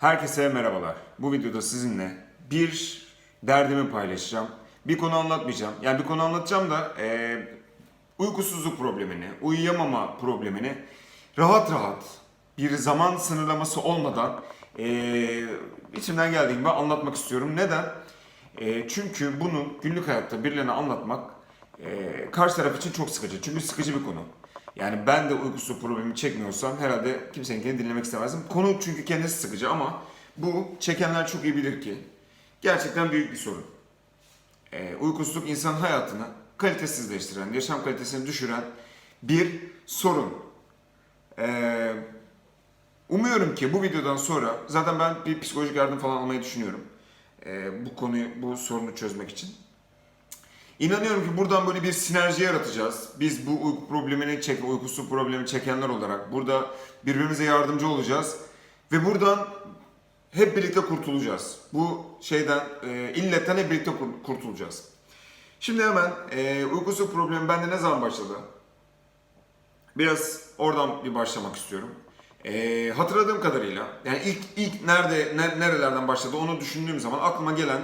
Herkese merhabalar. Bu videoda sizinle bir derdimi paylaşacağım. Bir konu anlatmayacağım. Yani bir konu anlatacağım da eee, uykusuzluk problemini, uyuyamama problemini rahat rahat bir zaman sınırlaması olmadan eee içimden geldiği gibi anlatmak istiyorum. Neden? Eee, çünkü bunu günlük hayatta birilerine anlatmak eee, karşı taraf için çok sıkıcı. Çünkü sıkıcı bir konu. Yani ben de uykusuzluk problemi çekmiyorsam herhalde kimseninkini dinlemek istemezdim. Konu çünkü kendisi sıkıcı ama bu çekenler çok iyi bilir ki gerçekten büyük bir sorun. Ee, uykusuzluk insan hayatını kalitesizleştiren, yaşam kalitesini düşüren bir sorun. Ee, umuyorum ki bu videodan sonra zaten ben bir psikolojik yardım falan almayı düşünüyorum. Ee, bu konuyu, bu sorunu çözmek için. İnanıyorum ki buradan böyle bir sinerji yaratacağız. Biz bu uyku problemini çek, uykusu problemi çekenler olarak burada birbirimize yardımcı olacağız. Ve buradan hep birlikte kurtulacağız. Bu şeyden, e, illetten hep birlikte kur- kurtulacağız. Şimdi hemen e, uykusu problemi bende ne zaman başladı? Biraz oradan bir başlamak istiyorum. E, hatırladığım kadarıyla, yani ilk ilk nerede ne- nerelerden başladı onu düşündüğüm zaman aklıma gelen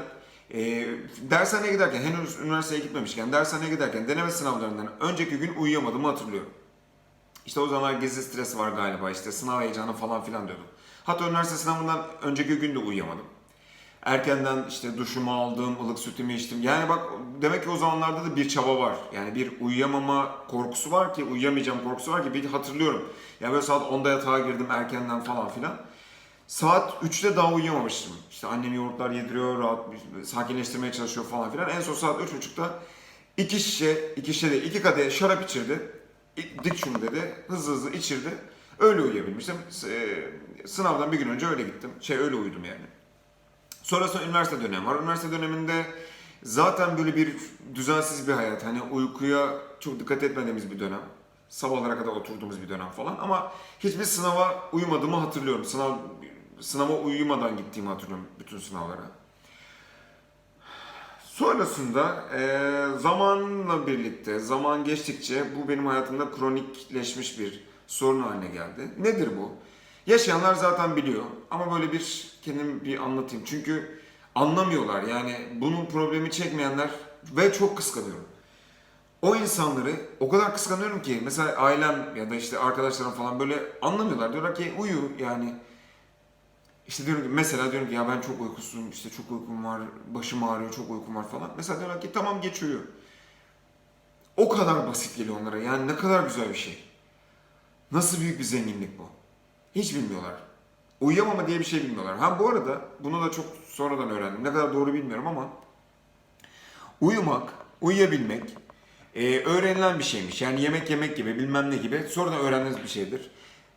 e, dershaneye giderken henüz üniversiteye gitmemişken dershaneye giderken deneme sınavlarından önceki gün uyuyamadığımı hatırlıyorum. İşte o zamanlar gezi stresi var galiba işte sınav heyecanı falan filan diyordum. Hatta üniversite sınavından önceki gün de uyuyamadım. Erkenden işte duşumu aldım, ılık sütümü içtim. Yani bak demek ki o zamanlarda da bir çaba var. Yani bir uyuyamama korkusu var ki, uyuyamayacağım korkusu var ki bir hatırlıyorum. Ya böyle saat 10'da yatağa girdim erkenden falan filan. Saat 3'te daha uyuyamamıştım. İşte annem yoğurtlar yediriyor, rahat sakinleştirmeye çalışıyor falan filan. En son saat 3.30'da iki şişe, iki şişe değil, iki kadeh şarap içirdi. Dik şunu dedi, hızlı hızlı içirdi. Öyle uyuyabilmiştim. E, Sınavdan bir gün önce öyle gittim. Şey öyle uyudum yani. Sonrasında üniversite dönemi var. Üniversite döneminde zaten böyle bir düzensiz bir hayat. Hani uykuya çok dikkat etmediğimiz bir dönem. Sabahlara kadar oturduğumuz bir dönem falan. Ama hiçbir sınava uymadığımı hatırlıyorum. Sınav sınava uyumadan gittiğimi hatırlıyorum bütün sınavlara. Sonrasında eee, zamanla birlikte, zaman geçtikçe bu benim hayatımda kronikleşmiş bir sorun haline geldi. Nedir bu? Yaşayanlar zaten biliyor ama böyle bir kendim bir anlatayım. Çünkü anlamıyorlar yani bunun problemi çekmeyenler ve çok kıskanıyorum. O insanları o kadar kıskanıyorum ki mesela ailem ya da işte arkadaşlarım falan böyle anlamıyorlar. Diyorlar ki uyu yani işte diyorum ki mesela diyorum ki ya ben çok uykusuzum işte çok uykum var başım ağrıyor çok uykum var falan. Mesela diyorlar ki tamam geç uyu. O kadar basit geliyor onlara yani ne kadar güzel bir şey. Nasıl büyük bir zenginlik bu. Hiç bilmiyorlar. Uyuyamama diye bir şey bilmiyorlar. Ha bu arada bunu da çok sonradan öğrendim. Ne kadar doğru bilmiyorum ama uyumak, uyuyabilmek e, öğrenilen bir şeymiş. Yani yemek yemek gibi bilmem ne gibi sonradan öğrendiğiniz bir şeydir.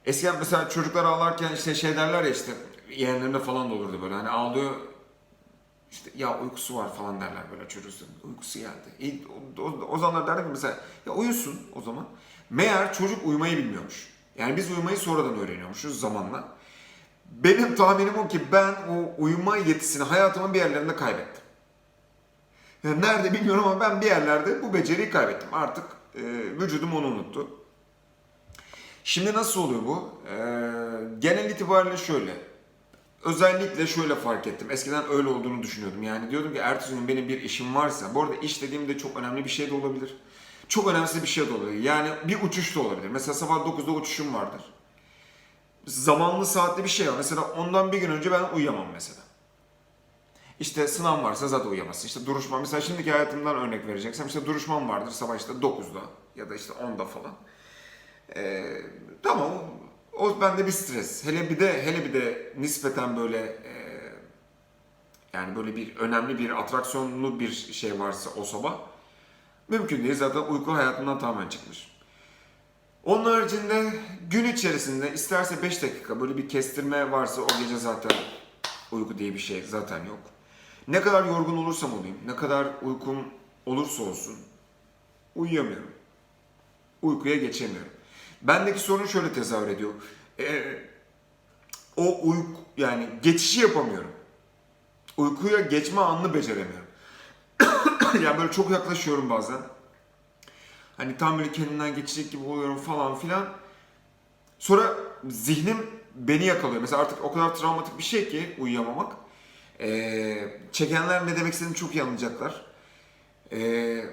Eskiden mesela çocuklar ağlarken işte şey derler ya işte yeğenlerinde falan da olurdu böyle hani ağlıyor işte ya uykusu var falan derler böyle çocuğun uykusu geldi. İyi, o, o, o zamanlar derdim ki mesela ya uyusun o zaman. Meğer çocuk uyumayı bilmiyormuş. Yani biz uyumayı sonradan öğreniyormuşuz zamanla. Benim tahminim o ki ben o uyuma yetisini hayatımın bir yerlerinde kaybettim. Yani nerede bilmiyorum ama ben bir yerlerde bu beceriyi kaybettim. Artık e, vücudum onu unuttu. Şimdi nasıl oluyor bu? Ee, genel itibariyle şöyle. Özellikle şöyle fark ettim. Eskiden öyle olduğunu düşünüyordum. Yani diyordum ki ertesi gün benim bir işim varsa, bu arada iş dediğimde çok önemli bir şey de olabilir. Çok önemsiz bir şey de olabilir. Yani bir uçuş da olabilir. Mesela sabah 9'da uçuşum vardır. Zamanlı saatli bir şey var. Mesela ondan bir gün önce ben uyuyamam mesela. İşte sınav varsa zaten uyuyamazsın. İşte duruşma, mesela şimdiki hayatımdan örnek vereceksem işte duruşmam vardır sabah işte 9'da ya da işte 10'da falan. Ee, tamam o, bende bir stres. Hele bir de hele bir de nispeten böyle e, yani böyle bir önemli bir atraksiyonlu bir şey varsa o sabah mümkün değil zaten uyku hayatımdan tamamen çıkmış. Onun haricinde gün içerisinde isterse 5 dakika böyle bir kestirme varsa o gece zaten uyku diye bir şey zaten yok. Ne kadar yorgun olursam olayım, ne kadar uykum olursa olsun uyuyamıyorum. Uykuya geçemiyorum. Bendeki sorun şöyle tezahür ediyor. Ee, o uyku yani geçişi yapamıyorum. Uykuya geçme anını beceremiyorum. yani böyle çok yaklaşıyorum bazen. Hani tam böyle kendinden geçecek gibi oluyorum falan filan. Sonra zihnim beni yakalıyor. Mesela artık o kadar travmatik bir şey ki uyuyamamak. Ee, çekenler ne demek istediğimi çok iyi anlayacaklar. Ee,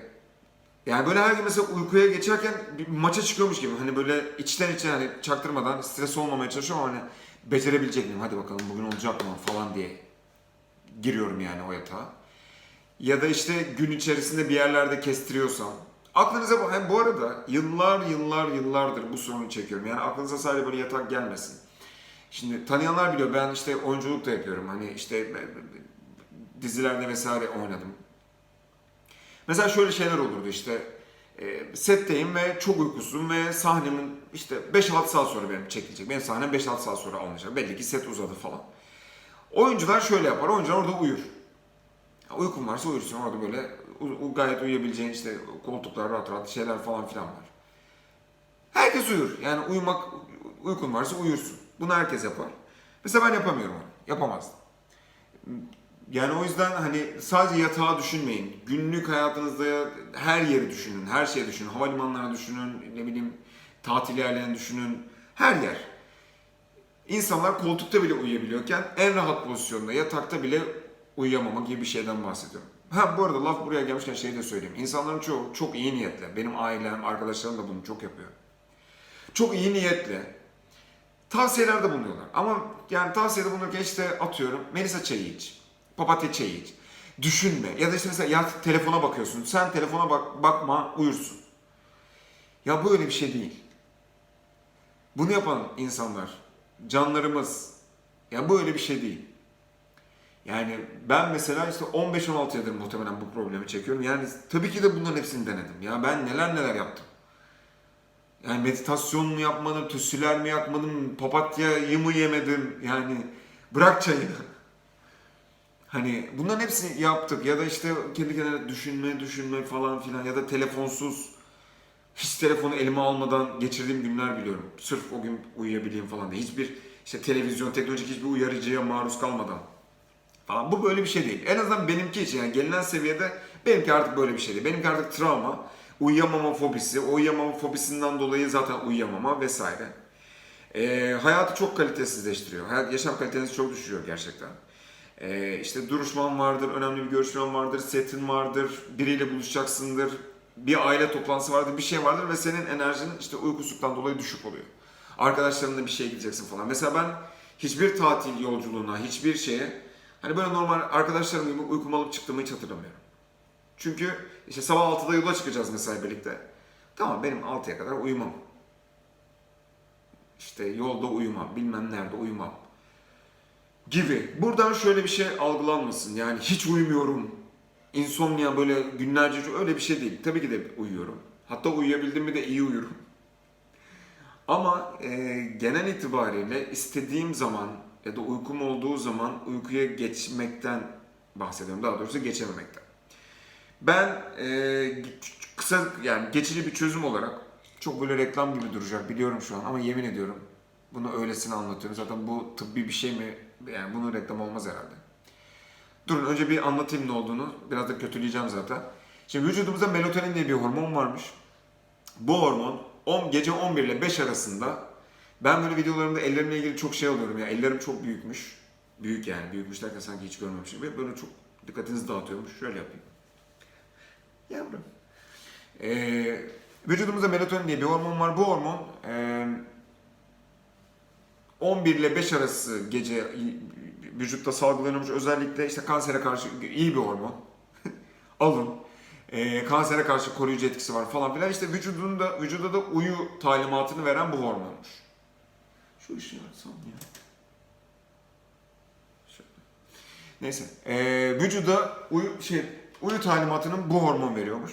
yani böyle her gün mesela uykuya geçerken bir maça çıkıyormuş gibi. Hani böyle içten içe hani çaktırmadan stres olmamaya çalışıyorum ama hani becerebilecek miyim? Hadi bakalım bugün olacak mı falan diye giriyorum yani o yatağa. Ya da işte gün içerisinde bir yerlerde kestiriyorsam. Aklınıza bu, hem bu arada yıllar yıllar yıllardır bu sorunu çekiyorum. Yani aklınıza sadece böyle yatak gelmesin. Şimdi tanıyanlar biliyor ben işte oyunculuk da yapıyorum. Hani işte dizilerde vesaire oynadım. Mesela şöyle şeyler olurdu işte e, setteyim ve çok uykusuzum ve sahnemin işte 5-6 saat sonra benim çekilecek. Benim sahnem 5-6 saat sonra alınacak. Belli ki set uzadı falan. Oyuncular şöyle yapar. Oyuncular orada uyur. Uykun varsa uyursun. Orada böyle gayet uyuyabileceğin işte koltuklar rahat rahat şeyler falan filan var. Herkes uyur. Yani uyumak, uykun varsa uyursun. Bunu herkes yapar. Mesela ben yapamıyorum onu. Yapamazdım. Yani o yüzden hani sadece yatağı düşünmeyin. Günlük hayatınızda her yeri düşünün, her şeyi düşünün. Havalimanlarını düşünün, ne bileyim tatil yerlerini düşünün. Her yer. İnsanlar koltukta bile uyuyabiliyorken en rahat pozisyonda yatakta bile uyuyamama gibi bir şeyden bahsediyorum. Ha bu arada laf buraya gelmişken şey de söyleyeyim. İnsanların çoğu çok iyi niyetle, benim ailem, arkadaşlarım da bunu çok yapıyor. Çok iyi niyetle tavsiyelerde bulunuyorlar. Ama yani tavsiyede bulunurken işte atıyorum Melisa çayı iç, papatya çayı iç. Düşünme. Ya da işte mesela ya telefona bakıyorsun. Sen telefona bak, bakma uyursun. Ya bu öyle bir şey değil. Bunu yapan insanlar, canlarımız, ya bu öyle bir şey değil. Yani ben mesela işte 15-16 yıldır muhtemelen bu problemi çekiyorum. Yani tabii ki de bunların hepsini denedim. Ya ben neler neler yaptım. Yani meditasyon mu yapmadım, tüsüler mi yapmadım, papatyayı mı yemedim, yani bırak çayı. Hani bunların hepsini yaptık ya da işte kendi kendine düşünme, düşünme falan filan ya da telefonsuz hiç telefonu elime almadan geçirdiğim günler biliyorum. Sırf o gün uyuyabileyim falan diye. Hiçbir işte televizyon, teknolojik hiçbir uyarıcıya maruz kalmadan falan. Bu böyle bir şey değil. En azından benimki için yani gelinen seviyede benimki artık böyle bir şey değil. Benimki artık travma, uyuyamama fobisi, o uyuyamama fobisinden dolayı zaten uyuyamama vesaire. Ee, hayatı çok kalitesizleştiriyor. Hayat, yaşam kalitenizi çok düşürüyor gerçekten. Ee, işte duruşman vardır, önemli bir görüşmen vardır, setin vardır, biriyle buluşacaksındır, bir aile toplantısı vardır, bir şey vardır ve senin enerjin işte uykusuzluktan dolayı düşük oluyor. Arkadaşlarınla bir şeye gideceksin falan. Mesela ben hiçbir tatil yolculuğuna, hiçbir şeye hani böyle normal arkadaşlarım gibi uykumu alıp çıktığımı hiç hatırlamıyorum. Çünkü işte sabah 6'da yola çıkacağız mesela birlikte. Tamam benim 6'ya kadar uyumam. İşte yolda uyumam, bilmem nerede uyumam gibi. Buradan şöyle bir şey algılanmasın. Yani hiç uyumuyorum. Insomnia böyle günlerce öyle bir şey değil. Tabii ki de uyuyorum. Hatta uyuyabildiğimde de iyi uyurum. Ama e, genel itibariyle istediğim zaman ya da uykum olduğu zaman uykuya geçmekten bahsediyorum. Daha doğrusu geçememekten. Ben e, kısa yani geçici bir çözüm olarak çok böyle reklam gibi duracak biliyorum şu an ama yemin ediyorum bunu öylesine anlatıyorum. Zaten bu tıbbi bir şey mi? Yani bunun reklam olmaz herhalde. Durun önce bir anlatayım ne olduğunu. Biraz da kötüleyeceğim zaten. Şimdi vücudumuzda melatonin diye bir hormon varmış. Bu hormon 10, gece 11 ile 5 arasında ben böyle videolarımda ellerimle ilgili çok şey alıyorum ya. Ellerim çok büyükmüş. Büyük yani. Büyükmüş derken sanki hiç görmemişim. Ve böyle çok dikkatinizi dağıtıyormuş. Şöyle yapayım. Yavrum. Ee, vücudumuzda melatonin diye bir hormon var. Bu hormon e, 11 ile 5 arası gece vücutta salgılanıyormuş. Özellikle işte kansere karşı iyi bir hormon. Alın. Ee, kansere karşı koruyucu etkisi var falan filan. İşte vücudunda, vücuda da uyu talimatını veren bu hormonmuş. Şu ışığı açsam ya. Neyse. Ee, vücuda uyu, şey, uyu talimatının bu hormon veriyormuş.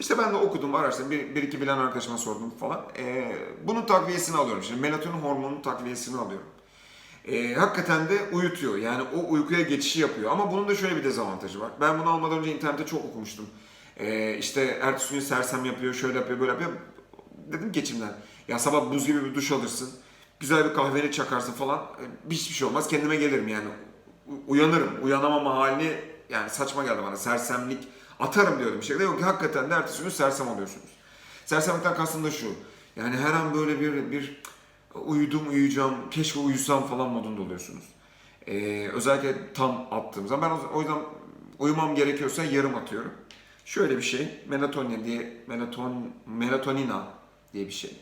İşte ben de okudum, araştırdım. Bir, bir iki bilen arkadaşıma sordum falan. Ee, bunun takviyesini alıyorum. Şimdi melatonin hormonunun takviyesini alıyorum. Ee, hakikaten de uyutuyor. Yani o uykuya geçişi yapıyor. Ama bunun da şöyle bir dezavantajı var. Ben bunu almadan önce internette çok okumuştum. Ee, işte ertesi gün sersem yapıyor, şöyle yapıyor, böyle yapıyor. Dedim ki içimden. Ya sabah buz gibi bir duş alırsın. Güzel bir kahveni çakarsın falan. Ee, Hiçbir şey olmaz. Kendime gelirim yani. Uyanırım. Uyanamama halini yani saçma geldi bana. Sersemlik atarım diyordum bir şekilde. Yok ki hakikaten de ertesi gün sersem oluyorsunuz. Sersemlikten kastım da şu. Yani her an böyle bir bir uyudum uyuyacağım, keşke uyusam falan modunda oluyorsunuz. Ee, özellikle tam attığım zaman ben o yüzden uyumam gerekiyorsa yarım atıyorum. Şöyle bir şey, melatonin diye, melaton, melatonina diye bir şey.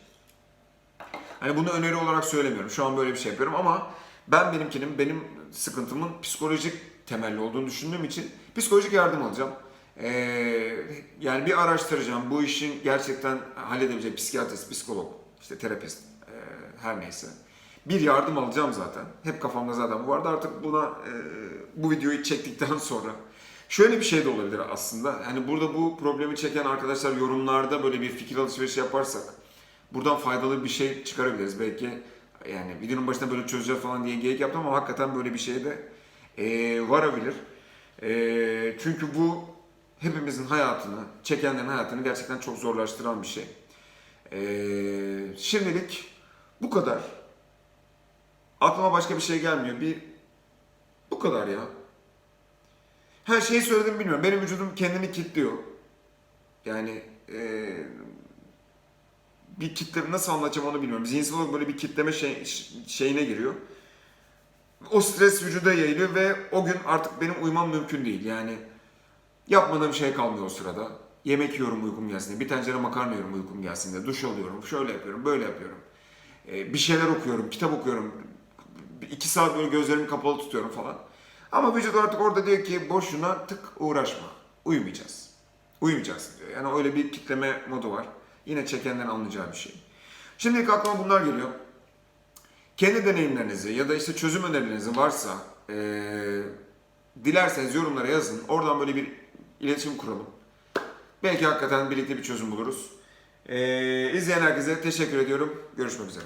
Hani bunu öneri olarak söylemiyorum. Şu an böyle bir şey yapıyorum ama ben benimkinin, benim sıkıntımın psikolojik temelli olduğunu düşündüğüm için psikolojik yardım alacağım. Ee, yani bir araştıracağım. Bu işin gerçekten halledebileceği psikiyatrist, psikolog, işte terapist, e, her neyse. Bir yardım alacağım zaten. Hep kafamda zaten bu vardı. Artık buna e, bu videoyu çektikten sonra Şöyle bir şey de olabilir aslında. Hani burada bu problemi çeken arkadaşlar yorumlarda böyle bir fikir alışverişi yaparsak buradan faydalı bir şey çıkarabiliriz. Belki yani videonun başında böyle çözeceğiz falan diye geyik yaptım ama hakikaten böyle bir şey de e, varabilir. E, çünkü bu hepimizin hayatını, çekenlerin hayatını gerçekten çok zorlaştıran bir şey. E, şimdilik bu kadar. Aklıma başka bir şey gelmiyor. Bir bu kadar ya. Her şeyi söyledim bilmiyorum. Benim vücudum kendini kilitliyor. Yani eee, bir kitle nasıl anlatacağım onu bilmiyorum. Zihinsel olarak böyle bir kitleme şey, şeyine giriyor. O stres vücuda yayılıyor ve o gün artık benim uyumam mümkün değil. Yani yapmadığım şey kalmıyor o sırada. Yemek yiyorum uykum gelsin diye. Bir tencere makarna yiyorum uykum gelsin diye. Duş alıyorum. Şöyle yapıyorum, böyle yapıyorum. Ee, bir şeyler okuyorum, kitap okuyorum. İki saat böyle gözlerimi kapalı tutuyorum falan. Ama vücut artık orada diyor ki boşuna tık uğraşma. Uyumayacağız. Uyumayacaksın diyor. Yani öyle bir kitleme modu var. Yine çekenlerin anlayacağı bir şey. Şimdilik aklıma bunlar geliyor. Kendi deneyimlerinizi ya da işte çözüm önerileriniz varsa eee, dilerseniz yorumlara yazın. Oradan böyle bir iletişim kuralım. Belki hakikaten birlikte bir çözüm buluruz. Eee izleyen herkese teşekkür ediyorum. Görüşmek üzere.